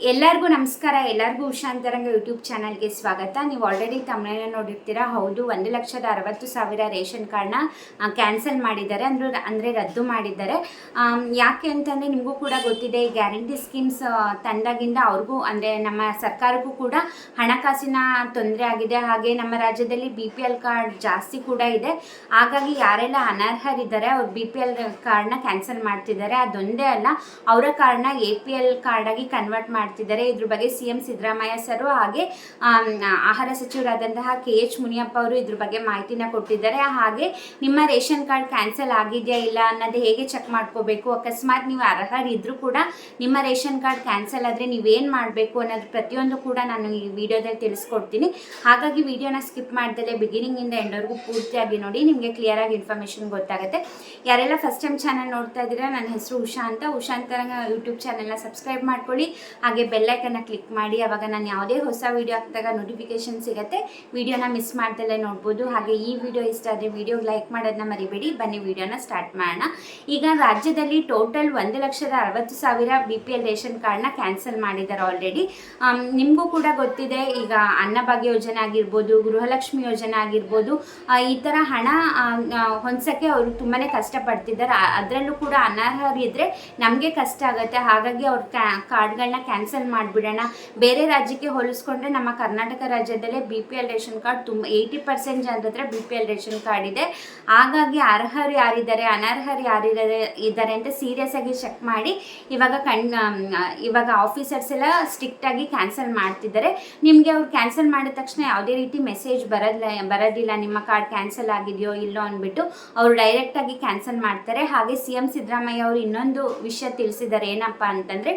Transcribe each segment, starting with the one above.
ಎಲ್ಲರಿಗೂ ನಮಸ್ಕಾರ. ಎಲ್ಲರಿಗೂ ಉಷಾಂತರಂಗ ಯೂಟ್ಯೂಬ್ ಚಾನಲ್ಗೆ ಸ್ವಾಗತ. ನೀವು ಆಲ್ರೆಡಿ ತಮ್ಮನೇನ ನೋಡಿರ್ತೀರಾ? ಹೌದು, ಒಂದು ಲಕ್ಷದ ಅರವತ್ತು ಸಾವಿರ ರೇಷನ್ ಕಾರ್ಡ್ನ ಕ್ಯಾನ್ಸಲ್ ಮಾಡಿದ್ದಾರೆ. ಅಂದ್ರೆ, ಅಂದರೆ ರದ್ದು ಮಾಡಿದ್ದಾರೆ. ಯಾಕೆ ಅಂತಂದರೆ ನಿಮಗೂ ಕೂಡ ಗೊತ್ತಿದೆ, ಈ ಗ್ಯಾರಂಟಿ ಸ್ಕೀಮ್ಸ್ ತಂದಾಗಿಂದ ಅವ್ರಿಗೂ, ಅಂದರೆ ನಮ್ಮ ಸರ್ಕಾರಕ್ಕೂ ಕೂಡ ಹಣಕಾಸಿನ ತೊಂದರೆ ಆಗಿದೆ. ಹಾಗೆ ನಮ್ಮ ರಾಜ್ಯದಲ್ಲಿ ಬಿ ಪಿ ಎಲ್ ಕಾರ್ಡ್ ಜಾಸ್ತಿ ಕೂಡ ಇದೆ. ಹಾಗಾಗಿ ಯಾರೆಲ್ಲ ಅನರ್ಹರಿದ್ದಾರೆ, ಅವ್ರು ಬಿ ಪಿ ಎಲ್ ಕಾರ್ಡ್ನ ಕ್ಯಾನ್ಸಲ್ ಮಾಡ್ತಿದ್ದಾರೆ. ಅದೊಂದೇ ಅಲ್ಲ, ಅವರ ಕಾರ್ಡ್ನ ಎ ಪಿ ಎಲ್ ಕಾರ್ಡಾಗಿ ಕನ್ವರ್ಟ್ ಮಾಡ್ತಿದ್ದಾರೆ. ಇದ್ರ ಬಗ್ಗೆ ಸಿ ಎಂ ಸಿದ್ದರಾಮಯ್ಯ ಸರು ಹಾಗೆ ಆಹಾರ ಸಚಿವರಾದಂತಹ ಕೆ ಎಚ್ ಮುನಿಯಪ್ಪ ಅವರು ಇದ್ರ ಬಗ್ಗೆ ಮಾಹಿತಿನ ಕೊಟ್ಟಿದ್ದಾರೆ. ಹಾಗೆ ನಿಮ್ಮ ರೇಷನ್ ಕಾರ್ಡ್ ಕ್ಯಾನ್ಸಲ್ ಆಗಿದೆಯಾ ಇಲ್ಲ ಅನ್ನೋದು ಹೇಗೆ ಚೆಕ್ ಮಾಡ್ಕೋಬೇಕು? ಅಕಸ್ಮಾತ್ ನೀವು ಅರ್ಹರಿದ್ರೂ ಕೂಡ ನಿಮ್ಮ ರೇಷನ್ ಕಾರ್ಡ್ ಕ್ಯಾನ್ಸಲ್ ಆದರೆ ನೀವೇನು ಮಾಡಬೇಕು ಅನ್ನೋದು ಪ್ರತಿಯೊಂದು ಕೂಡ ನಾನು ಈ ವಿಡಿಯೋದಲ್ಲಿ ತಿಳಿಸ್ಕೊಡ್ತೀನಿ. ಹಾಗಾಗಿ ವಿಡಿಯೋನ ಸ್ಕಿಪ್ ಮಾಡ್ದಲೆ ಬಿಗಿನಿಂಗಿಂದ ಎಂಡವರೆಗೂ ಪೂರ್ತಿಯಾಗಿ ನೋಡಿ. ನಿಮಗೆ ಕ್ಲಿಯರ್ ಆಗಿ ಇನ್ಫಾರ್ಮೇಷನ್ ಗೊತ್ತಾಗುತ್ತೆ. ಯಾರೆಲ್ಲ ಫಸ್ಟ್ ಟೈಮ್ ಚಾನಲ್ ನೋಡ್ತಾ ಇದ್ದೀರಾ, ನನ್ನ ಹೆಸರು ಉಷಾ ಅಂತ. ಉಷಾ ಅಂತ ಯೂಟ್ಯೂಬ್ ಚಾನಲ್ನ ಸಬ್ಸ್ಕ್ರೈಬ್ ಮಾಡ್ಕೊಳ್ಳಿ. ಬೆಲ್ಲೈಕನ್ನ ಕ್ಲಿಕ್ ಮಾಡಿ ಅವಾಗ ನಾನು ಯಾವುದೇ ಹೊಸ ವೀಡಿಯೋ ಹಾಕಿದಾಗ ನೋಟಿಫಿಕೇಶನ್ ಸಿಗುತ್ತೆ. ವಿಡಿಯೋನ ಮಿಸ್ ಮಾಡ್ದಲ್ಲೇ ನೋಡ್ಬೋದು. ಹಾಗೆ ಈ ವಿಡಿಯೋ ಇಷ್ಟ ಆದರೆ ವಿಡಿಯೋ ಲೈಕ್ ಮಾಡೋದನ್ನ ಮರಿಬೇಡಿ. ಬನ್ನಿ ವಿಡಿಯೋನ ಸ್ಟಾರ್ಟ್ ಮಾಡೋಣ. ಈಗ ರಾಜ್ಯದಲ್ಲಿ ಟೋಟಲ್ ಒಂದು ಲಕ್ಷದ ಅರವತ್ತು ಸಾವಿರ ಬಿ ಪಿ ಎಲ್ ರೇಷನ್ ಕಾರ್ಡ್ನ ಕ್ಯಾನ್ಸಲ್ ಮಾಡಿದ್ದಾರೆ ಆಲ್ರೆಡಿ ನಿಮಗೂ ಕೂಡ ಗೊತ್ತಿದೆ. ಈಗ ಅನ್ನಭಾಗ್ಯ ಯೋಜನೆ ಆಗಿರ್ಬೋದು ಗೃಹಲಕ್ಷ್ಮಿ ಯೋಜನೆ ಆಗಿರ್ಬೋದು ಈ ಥರ ಹಣ ಆ, ಅವರು ತುಂಬಾ ಕಷ್ಟಪಡ್ತಿದ್ದಾರೆ. ಅದರಲ್ಲೂ ಕೂಡ ಅನರ್ಹರಿದ್ದರೆ ನಮಗೆ ಕಷ್ಟ ಆಗುತ್ತೆ. ಹಾಗಾಗಿ ಅವ್ರ ಕ್ಯಾ ಕಾರ್ಡ್ಗಳನ್ನ ಕ್ಯಾನ್ಸಲ್ ಮಾಡಿಬಿಡೋಣ. ಬೇರೆ ರಾಜ್ಯಕ್ಕೆ ಹೋಲಿಸ್ಕೊಂಡ್ರೆ ನಮ್ಮ ಕರ್ನಾಟಕ ರಾಜ್ಯದಲ್ಲೇ B P L ration card ತುಂಬ ಏಯ್ಟಿ ಪರ್ಸೆಂಟ್ ಜನರ B P L ration card ಇದೆ. ಹಾಗಾಗಿ ಅರ್ಹರು ಯಾರಿದ್ದಾರೆ, ಅನರ್ಹರು ಯಾರಿದ್ದಾರೆ, ಇದ್ದಾರೆ ಅಂತ ಸೀರಿಯಸ್ ಆಗಿ ಚೆಕ್ ಮಾಡಿ. ಇವಾಗ ಕಣ್ ಇವಾಗ ಆಫೀಸರ್ಸ್ ಎಲ್ಲ ಸ್ಟ್ರಿಕ್ಟ್ ಆಗಿ ಕ್ಯಾನ್ಸಲ್ ಮಾಡ್ತಿದ್ದಾರೆ. ನಿಮಗೆ ಅವ್ರು ಕ್ಯಾನ್ಸಲ್ ಮಾಡಿದ ತಕ್ಷಣ ಯಾವುದೇ ರೀತಿ ಮೆಸೇಜ್ ಬರೋದಿಲ್ಲ ಬರೋದಿಲ್ಲ, ನಿಮ್ಮ ಕಾರ್ಡ್ ಕ್ಯಾನ್ಸಲ್ ಆಗಿದೆಯೋ ಇಲ್ಲೋ ಅಂದ್ಬಿಟ್ಟು ಅವರು ಡೈರೆಕ್ಟ್ ಆಗಿ ಕ್ಯಾನ್ಸಲ್ ಮಾಡ್ತಾರೆ. ಹಾಗೆ ಸಿ ಎಂ ಸಿದ್ದರಾಮಯ್ಯ ಅವರು ಇನ್ನೊಂದು ವಿಷಯ ತಿಳಿಸಿದ್ದಾರೆ ಏನಪ್ಪ ಅಂತಂದರೆ,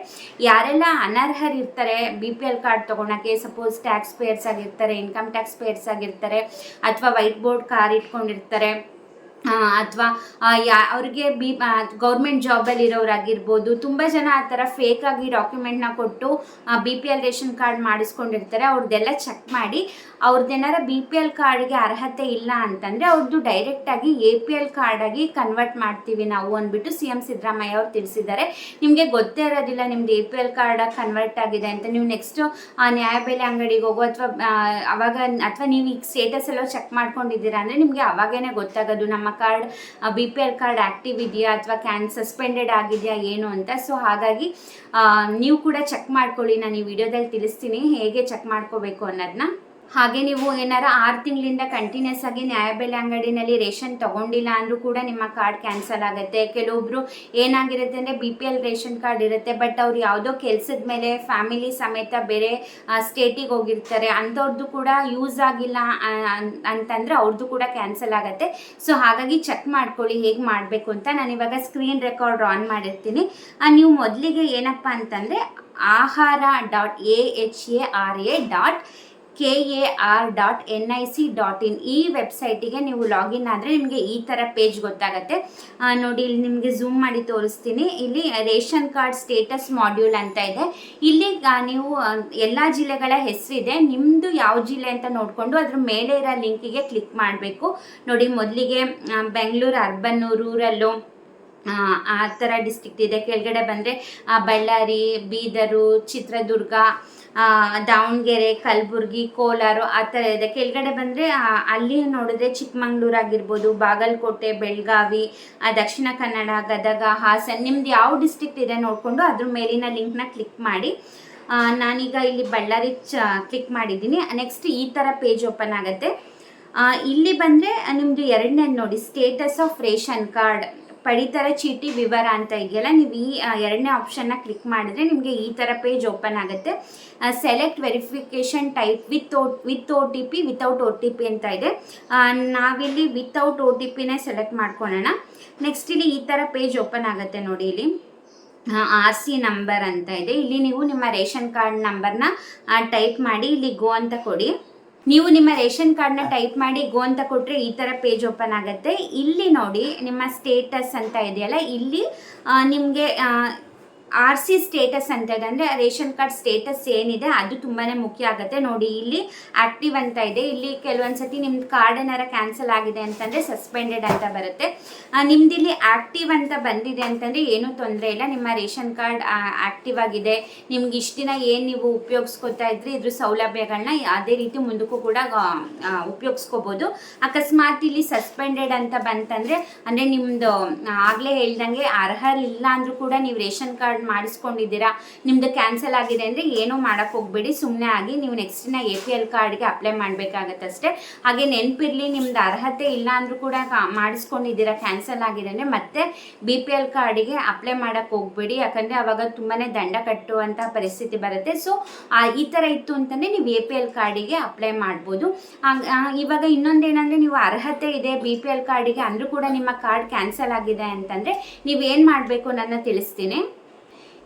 ಯಾರೆಲ್ಲ ಅನರ್ಹರಿರ್ತಾರೆ ಬಿ ಪಿ ಎಲ್ ಕಾರ್ಡ್ ತೊಗೊಳಕ್ಕೆ ಸಪೋಸ್ ಟ್ಯಾಕ್ಸ್ ಪೇಯರ್ಸ್ ಆಗಿರ್ತಾರೆ ಇನ್ಕಮ್ ಟ್ಯಾಕ್ಸ್ ಪೇಯರ್ಸ್ ಆಗಿರ್ತಾರೆ, ಅಥವಾ ವೈಟ್ ಬೋರ್ಡ್ ಕಾರ್ ಇಟ್ಕೊಂಡಿರ್ತಾರೆ. ಅಥವಾ ಯಾ, ಅವ್ರಿಗೆ ಬಿ ಗೌರ್ಮೆಂಟ್ ಜಾಬಲ್ಲಿ ಇರೋರಾಗಿರ್ಬೋದು ತುಂಬ ಜನ ಆ ಥರ ಫೇಕಾಗಿ ಡಾಕ್ಯುಮೆಂಟ್ನ ಕೊಟ್ಟು B P L ration card ಮಾಡಿಸ್ಕೊಂಡಿರ್ತಾರೆ ಅವ್ರದ್ದೆಲ್ಲ ಚೆಕ್ ಮಾಡಿ ಅವ್ರದ್ದೇನಾರ ಬಿ ಪಿ ಎಲ್ ಕಾರ್ಡ್ಗೆ ಅರ್ಹತೆ ಇಲ್ಲ ಅಂತಂದರೆ ಅವ್ರದ್ದು ಡೈರೆಕ್ಟಾಗಿ ಎ ಪಿ ಎಲ್ ಕಾರ್ಡಾಗಿ ಕನ್ವರ್ಟ್ ಮಾಡ್ತೀವಿ ನಾವು ಅಂದ್ಬಿಟ್ಟು ಸಿ ಎಂ ಸಿದ್ದರಾಮಯ್ಯ ಅವ್ರು ತಿಳಿಸಿದ್ದಾರೆ. ನಿಮಗೆ ಗೊತ್ತೇ ಇರೋದಿಲ್ಲ ನಿಮ್ದು ಎ ಪಿ ಎಲ್ ಕಾರ್ಡಾಗಿ ಕನ್ವರ್ಟ್ ಆಗಿದೆ ಅಂತ. ನೀವು ನೆಕ್ಸ್ಟು ನ್ಯಾಯಬೆಲೆ ಅಂಗಡಿಗೆ ಹೋಗೋ, ಅಥವಾ ಅವಾಗ, ಅಥವಾ ನೀವು ಈಗ ಸ್ಟೇಟಸ್ ಎಲ್ಲ ಚೆಕ್ ಮಾಡ್ಕೊಂಡಿದ್ದೀರಾ ಅಂದರೆ ನಿಮಗೆ ಅವಾಗೇನೆ ಗೊತ್ತಾಗೋದು, ನಮ್ಮ card B P L card active ಇದೆಯಾ ಅಥವಾ ಕ್ಯಾನ್ ಸಸ್ಪೆಂಡೆಡ್ ಆಗಿದೆಯಾ ಏನು ಅಂತ. ಸೊ ಹಾಗಾಗಿ ನೀವು ಕೂಡ ಚೆಕ್ ಮಾಡ್ಕೊಳ್ಳಿ. ನಾನು ಈ ವಿಡಿಯೋದಲ್ಲಿ ತಿಳಿಸ್ತೀನಿ. ಹೇಗೆ ಚೆಕ್ ಮಾಡ್ಕೋಬೇಕು ಅನ್ನೋದನ್ನ ಹಾಗೆ ನೀವು ಏನಾರ ಆರು ತಿಂಗಳಿಂದ ಕಂಟಿನ್ಯೂಸ್ ಆಗಿ ನ್ಯಾಯಬೆಲೆ ಅಂಗಡಿನಲ್ಲಿ ರೇಷನ್ ತಗೊಂಡಿಲ್ಲ ಅಂದರೂ ಕೂಡ ನಿಮ್ಮ ಕಾರ್ಡ್ ಕ್ಯಾನ್ಸಲ್ ಆಗುತ್ತೆ. ಕೆಲವೊಬ್ರು ಏನಾಗಿರುತ್ತೆ ಅಂದರೆ B P L ration card ಇರುತ್ತೆ ಬಟ್ ಅವ್ರು ಯಾವುದೋ ಕೆಲಸದ ಮೇಲೆ ಫ್ಯಾಮಿಲಿ ಸಮೇತ ಬೇರೆ ಸ್ಟೇಟಿಗೆ ಹೋಗಿರ್ತಾರೆ. ಅಂಥವ್ರದ್ದು ಕೂಡ ಯೂಸ್ ಆಗಿಲ್ಲ ಅಂತಂದ್ರೆ ಅವ್ರದ್ದು ಕೂಡ ಕ್ಯಾನ್ಸಲ್ ಆಗುತ್ತೆ. ಸೊ ಹಾಗಾಗಿ ಚೆಕ್ ಮಾಡ್ಕೊಳ್ಳಿ, ಹೇಗೆ ಮಾಡಬೇಕು ಅಂತ ನಾನು ಇವಾಗ ಸ್ಕ್ರೀನ್ ರೆಕಾರ್ಡ್ ಆನ್ ಮಾಡಿರ್ತೀನಿ. ನೀವು ಮೊದಲಿಗೆ ಏನಪ್ಪ ಅಂತಂದರೆ ahara dot A H A R A dot K A R dot N I C dot in ಈ ವೆಬ್ಸೈಟಿಗೆ ನೀವು ಲಾಗಿನ್ ಆದರೆ ನಿಮಗೆ ಈ ಥರ ಪೇಜ್ ಗೊತ್ತಾಗುತ್ತೆ. ನೋಡಿ ಇಲ್ಲಿ ನಿಮಗೆ ಝೂಮ್ ಮಾಡಿ ತೋರಿಸ್ತೀನಿ. ಇಲ್ಲಿ ರೇಷನ್ ಕಾರ್ಡ್ ಸ್ಟೇಟಸ್ ಮಾಡ್ಯೂಲ್ ಅಂತ ಇದೆ. ಇಲ್ಲಿ ನೀವು ಎಲ್ಲ ಜಿಲ್ಲೆಗಳ ಹೆಸರಿದೆ. ನಿಮ್ಮದು ಯಾವ ಜಿಲ್ಲೆ ಅಂತ ನೋಡಿಕೊಂಡು ಅದ್ರ ಮೇಲೆ ಇರೋ ಲಿಂಕಿಗೆ ಕ್ಲಿಕ್ ಮಾಡಬೇಕು. ನೋಡಿ ಮೊದಲಿಗೆ ಬೆಂಗಳೂರು ಅರ್ಬನ್ ರೂರಲ್ಲು ಆ, ಥರ ಡಿಸ್ಟ್ರಿಕ್ಟ್ ಇದೆ. ಕೆಳಗಡೆ ಬಂದರೆ ಬಳ್ಳಾರಿ ಬೀದರು ಚಿತ್ರದುರ್ಗ ದಾವಣಗೆರೆ, ಕಲಬುರ್ಗಿ, ಕೋಲಾರ ಆ ಥರ ಇದೆ. ಕೆಳಗಡೆ ಬಂದರೆ ಅಲ್ಲಿ ನೋಡಿದ್ರೆ ಚಿಕ್ಕಮಂಗ್ಳೂರು ಆಗಿರ್ಬೋದು, ಬಾಗಲಕೋಟೆ, ಬೆಳಗಾವಿ ದಕ್ಷಿಣ ಕನ್ನಡ, ಗದಗ, ಹಾಸನ್ ನಿಮ್ದು ಯಾವ ಡಿಸ್ಟ್ರಿಕ್ಟ್ ಇದೆ ನೋಡಿಕೊಂಡು ಅದ್ರ ಮೇಲಿನ ಲಿಂಕ್ನ ಕ್ಲಿಕ್ ಮಾಡಿ. ನಾನೀಗ ಇಲ್ಲಿ ಬಳ್ಳಾರಿ ಚ ಕ್ಲಿಕ್ ಮಾಡಿದ್ದೀನಿ. ನೆಕ್ಸ್ಟ್ ಈ ಥರ ಪೇಜ್ ಓಪನ್ ಆಗುತ್ತೆ. ಇಲ್ಲಿ ಬಂದರೆ ನಿಮ್ಮದು ಎರಡನೇ ನೋಡಿ ಸ್ಟೇಟಸ್ ಆಫ್ ರೇಷನ್ ಕಾರ್ಡ್ ಪಡಿತರ, ಚೀಟಿ ವಿವರ ಅಂತ ಇದೆಯಲ್ಲ, ನೀವು ಈ ಎರಡನೇ ಆಪ್ಷನ್ನ ಕ್ಲಿಕ್ ಮಾಡಿದ್ರೆ ನಿಮಗೆ ಈ ಥರ ಪೇಜ್ ಓಪನ್ ಆಗುತ್ತೆ. Select verification type with O with O T P without O T P ಅಂತ ಇದೆ. ನಾವಿಲ್ಲಿ ವಿತೌಟ್ ಓ ಟಿ ಪಿನೇ ಸೆಲೆಕ್ಟ್ ಮಾಡ್ಕೊಳ್ಳೋಣ. ನೆಕ್ಸ್ಟ್ ಇಲ್ಲಿ ಈ ಥರ ಪೇಜ್ ಓಪನ್ ಆಗುತ್ತೆ ನೋಡಿ ಇಲ್ಲಿ. ಆರ್ ಸಿ ನಂಬರ್ ಅಂತ ಇದೆ. ಇಲ್ಲಿ ನೀವು ನಿಮ್ಮ ರೇಷನ್ ಕಾರ್ಡ್ ನಂಬರ್ನ ಟೈಪ್ ಮಾಡಿ, ಇಲ್ಲಿ ಗೋ ಅಂತ ಕೊಡಿ. ನೀವು ನಿಮ್ಮ ರೇಷನ್ ಕಾರ್ಡ್ನ ಟೈಪ್ ಮಾಡಿ ಗೋ ಅಂತ ಕೊಟ್ಟರೆ ಈ ಥರ ಪೇಜ್ ಓಪನ್ ಆಗುತ್ತೆ. ಇಲ್ಲಿ ನೋಡಿ ನಿಮ್ಮ ಸ್ಟೇಟಸ್ ಅಂತ ಇದೆಯಲ್ಲ, ಇಲ್ಲಿ ನಿಮಗೆ ಆರ್ ಸಿ ಸ್ಟೇಟಸ್ ಅಂತ ಇದೆ ಅಂದರೆ ರೇಷನ್ ಕಾರ್ಡ್ ಸ್ಟೇಟಸ್ ಏನಿದೆ ಅದು ತುಂಬಾ ಮುಖ್ಯ ಆಗುತ್ತೆ. ನೋಡಿ, ಇಲ್ಲಿ ಆಕ್ಟಿವ್ ಅಂತ ಇದೆ. ಇಲ್ಲಿ ಕೆಲವೊಂದು ಸತಿ ನಿಮ್ದು ಕಾರ್ಡ್ ಏನಾರ ಕ್ಯಾನ್ಸಲ್ ಆಗಿದೆ ಅಂತಂದರೆ ಸಸ್ಪೆಂಡೆಡ್ ಅಂತ ಬರುತ್ತೆ. ನಿಮ್ದು ಇಲ್ಲಿ ಆಕ್ಟಿವ್ ಅಂತ ಬಂದಿದೆ ಅಂತಂದರೆ ಏನೂ ತೊಂದರೆ ಇಲ್ಲ. ನಿಮ್ಮ ರೇಷನ್ ಕಾರ್ಡ್ ಆಕ್ಟಿವ್ ಆಗಿದೆ. ನಿಮ್ಗೆ ಇಷ್ಟು ದಿನ ಏನು ನೀವು ಉಪಯೋಗಿಸ್ಕೊತಾ ಇದ್ರಿ, ಇದ್ರ ಸೌಲಭ್ಯಗಳನ್ನ ಅದೇ ರೀತಿ ಮುಂದಕ್ಕೂ ಕೂಡ ಉಪಯೋಗಿಸ್ಕೋಬೋದು. ಅಕಸ್ಮಾತ್ ಇಲ್ಲಿ ಸಸ್ಪೆಂಡೆಡ್ ಅಂತ ಬಂತಂದರೆ, ಅಂದರೆ ನಿಮ್ಮದು ಆಗಲೇ ಹೇಳ್ದಂಗೆ ಅರ್ಹರಿಲ್ಲ ಅಂದರೂ ಕೂಡ ನೀವು ರೇಷನ್ ಕಾರ್ಡ್ ಮಾಡಿಸ್ಕೊಂಡಿದ್ದೀರಾ? ನಿಮ್ಮದು ಕ್ಯಾನ್ಸಲ್ ಆಗಿದೆ ಅಂದರೆ ಏನೂ ಮಾಡೋಕ್ಕೆ ಹೋಗ್ಬೇಡಿ. ಸುಮ್ಮನೆ ಆಗಿ ನೀವು ನೆಕ್ಸ್ಟಿನ ಎ ಪಿ ಎಲ್ ಕಾರ್ಡ್ಗೆ ಅಪ್ಲೈ ಮಾಡಬೇಕಾಗತ್ತಷ್ಟೇ. ಹಾಗೆ ನೆನಪಿರಲಿ, ನಿಮ್ದು ಅರ್ಹತೆ ಇಲ್ಲ ಅಂದರೂ ಕೂಡ ಮಾಡಿಸ್ಕೊಂಡಿದ್ದೀರಾ, ಕ್ಯಾನ್ಸಲ್ ಆಗಿದೆ ಅಂದರೆ ಮತ್ತೆ ಬಿ ಪಿ ಎಲ್ ಕಾರ್ಡಿಗೆ ಅಪ್ಲೈ ಮಾಡೋಕ್ಕೆ ಹೋಗ್ಬೇಡಿ. ಯಾಕಂದರೆ ಅವಾಗ ತುಂಬಾ ದಂಡ ಕಟ್ಟುವಂಥ ಪರಿಸ್ಥಿತಿ ಬರುತ್ತೆ. ಸೊ ಈ ಥರ ಇತ್ತು ಅಂತಂದರೆ ನೀವು ಎ ಪಿ ಎಲ್ ಕಾರ್ಡಿಗೆ ಅಪ್ಲೈ ಮಾಡ್ಬೋದು. ಇವಾಗ ಇನ್ನೊಂದೇನೆಂದರೆ ನೀವು ಅರ್ಹತೆ ಇದೆ ಬಿ ಪಿ ಎಲ್ ಕಾರ್ಡಿಗೆ ಅಂದರೂ ಕೂಡ ನಿಮ್ಮ ಕಾರ್ಡ್ ಕ್ಯಾನ್ಸಲ್ ಆಗಿದೆ ಅಂತಂದರೆ ನೀವೇನು ಮಾಡಬೇಕು ನನ್ನ ತಿಳಿಸ್ತೀನಿ.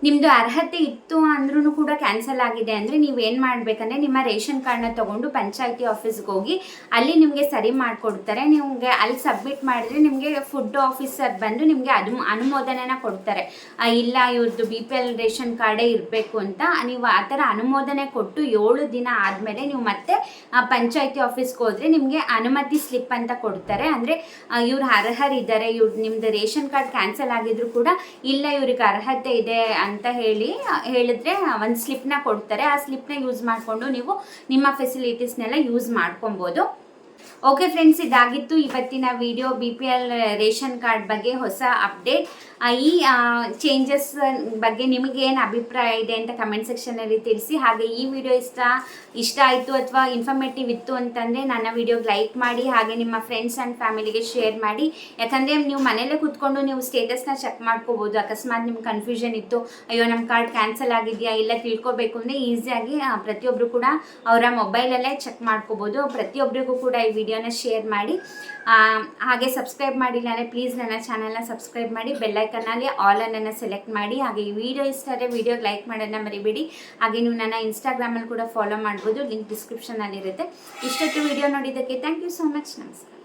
ನಿಮ್ಮದು ಅರ್ಹತೆ ಇತ್ತು ಅಂದ್ರೂ ಕೂಡ ಕ್ಯಾನ್ಸಲ್ ಆಗಿದೆ ಅಂದರೆ ನೀವು ಏನು ಮಾಡಬೇಕಂದ್ರೆ ನಿಮ್ಮ ರೇಷನ್ ಕಾರ್ಡ್ನ ತೊಗೊಂಡು ಪಂಚಾಯತಿ ಆಫೀಸ್ಗೆ ಹೋಗಿ ಅಲ್ಲಿ ನಿಮಗೆ ಸರಿ ಮಾಡಿಕೊಡ್ತಾರೆ. ನಿಮಗೆ ಅಲ್ಲಿ ಸಬ್ಮಿಟ್ ಮಾಡಿದ್ರೆ ನಿಮಗೆ ಫುಡ್ ಆಫೀಸರ್ ಬಂದು ನಿಮಗೆ ಅದು ಅನುಮೋದನೆನ ಕೊಡ್ತಾರೆ. ಇಲ್ಲ ಇವ್ರದ್ದು ಬಿ ಪಿ ಎಲ್ ರೇಷನ್ ಕಾರ್ಡೇ ಇರಬೇಕು ಅಂತ ನೀವು ಆ ಥರ ಅನುಮೋದನೆ ಕೊಟ್ಟು ಏಳು ದಿನ ಆದಮೇಲೆ ನೀವು ಮತ್ತೆ ಪಂಚಾಯತಿ ಆಫೀಸ್ಗೆ ಹೋದರೆ ನಿಮಗೆ ಅನುಮತಿ ಸ್ಲಿಪ್ ಅಂತ ಕೊಡ್ತಾರೆ. ಅಂದರೆ ಇವ್ರು ಅರ್ಹರಿದ್ದಾರೆ, ಇವ್ರು ನಿಮ್ಮದು ರೇಷನ್ ಕಾರ್ಡ್ ಕ್ಯಾನ್ಸಲ್ ಆಗಿದ್ರು ಕೂಡ ಇಲ್ಲ ಇವ್ರಿಗೆ ಅರ್ಹತೆ ಇದೆ ಅಂತ ಹೇಳಿ ಹೇಳಿದ್ರೆ ಒಂದು ಸ್ಲಿಪ್ನ ಕೊಡ್ತಾರೆ. ಆ ಸ್ಲಿಪ್ನ ಯೂಸ್ ಮಾಡಿಕೊಂಡು ನೀವು ನಿಮ್ಮ ಫೆಸಿಲಿಟೀಸ್ನೆಲ್ಲ ಯೂಸ್ ಮಾಡ್ಕೊಬೋದು. ಓಕೆ ಫ್ರೆಂಡ್ಸ್ ಇದಾಗಿತ್ತು ಇವತ್ತಿನ video B P L ration card ಬಗ್ಗೆ ಹೊಸ ಅಪ್ಡೇಟ್ ಈ ಚೇಂಜಸ್ ಬಗ್ಗೆ ನಿಮಗೆ ಏನು ಅಭಿಪ್ರಾಯ ಇದೆ ಅಂತ ಕಮೆಂಟ್ ಸೆಕ್ಷನಲ್ಲಿ ತಿಳಿಸಿ. ಹಾಗೆ ಈ ವಿಡಿಯೋ ಇಷ್ಟ ಇಷ್ಟ ಆಯಿತು ಅಥವಾ ಇನ್ಫಾರ್ಮೇಟಿವ್ ಇತ್ತು ಅಂತಂದರೆ ನನ್ನ ವಿಡಿಯೋಗೆ ಲೈಕ್ ಮಾಡಿ, ಹಾಗೆ ನಿಮ್ಮ ಫ್ರೆಂಡ್ಸ್ ಆ್ಯಂಡ್ ಫ್ಯಾಮಿಲಿಗೆ ಶೇರ್ ಮಾಡಿ. ಯಾಕಂದರೆ ನೀವು ಮನೇಲೇ ಕೂತ್ಕೊಂಡು ನೀವು ಸ್ಟೇಟಸ್ನ ಚೆಕ್ ಮಾಡ್ಕೋಬೋದು. ಅಕಸ್ಮಾತ್ ನಿಮ್ಗೆ ಕನ್ಫ್ಯೂಷನ್ ಇತ್ತು, ಅಯ್ಯೋ ನಮ್ಮ ಕಾರ್ಡ್ ಕ್ಯಾನ್ಸಲ್ ಆಗಿದೆಯಾ, ಇಲ್ಲ ತಿಳ್ಕೊಬೇಕು ಅಂದರೆ ಈಸಿಯಾಗಿ ಪ್ರತಿಯೊಬ್ಬರು ಕೂಡ ಅವರ ಮೊಬೈಲಲ್ಲೇ ಚೆಕ್ ಮಾಡ್ಕೋಬೋದು. ಪ್ರತಿಯೊಬ್ಬರಿಗೂ ಕೂಡ ಈ ವಿಡಿಯೋನ ಶೇರ್ ಮಾಡಿ. ಹಾಗೆ ಸಬ್ಸ್ಕ್ರೈಬ್ ಮಾಡಿಲ್ಲ ಅಂದರೆ ಪ್ಲೀಸ್ ನನ್ನ ಚಾನಲ್ನ ಸಬ್ಸ್ಕ್ರೈಬ್ ಮಾಡಿ ಬೆಲ್ಲೈಕನ್ನಲ್ಲಿ ಆಲ್ ಅನ್ನ ಸೆಲೆಕ್ಟ್ ಮಾಡಿ, ಹಾಗೆ ಈ ವಿಡಿಯೋ ಇಷ್ಟ ಆದರೆ ವಿಡಿಯೋಗೆ ಲೈಕ್ ಮಾಡೋದನ್ನ ಮರಿಬೇಡಿ. ಹಾಗೆ ನೀವು ನನ್ನ ಇನ್ಸ್ಟಾಗ್ರಾಮಲ್ಲಿ ಕೂಡ ಫಾಲೋ ಮಾಡ್ಬೋದು ಲಿಂಕ್ ಡಿಸ್ಕ್ರಿಪ್ಷನಲ್ಲಿರುತ್ತೆ ಇಷ್ಟೊತ್ತು ವಿಡಿಯೋ ನೋಡಿದ್ದಕ್ಕೆ ಥ್ಯಾಂಕ್ ಯು ಸೋ ಮಚ್ ನಮಸ್ಕಾರ.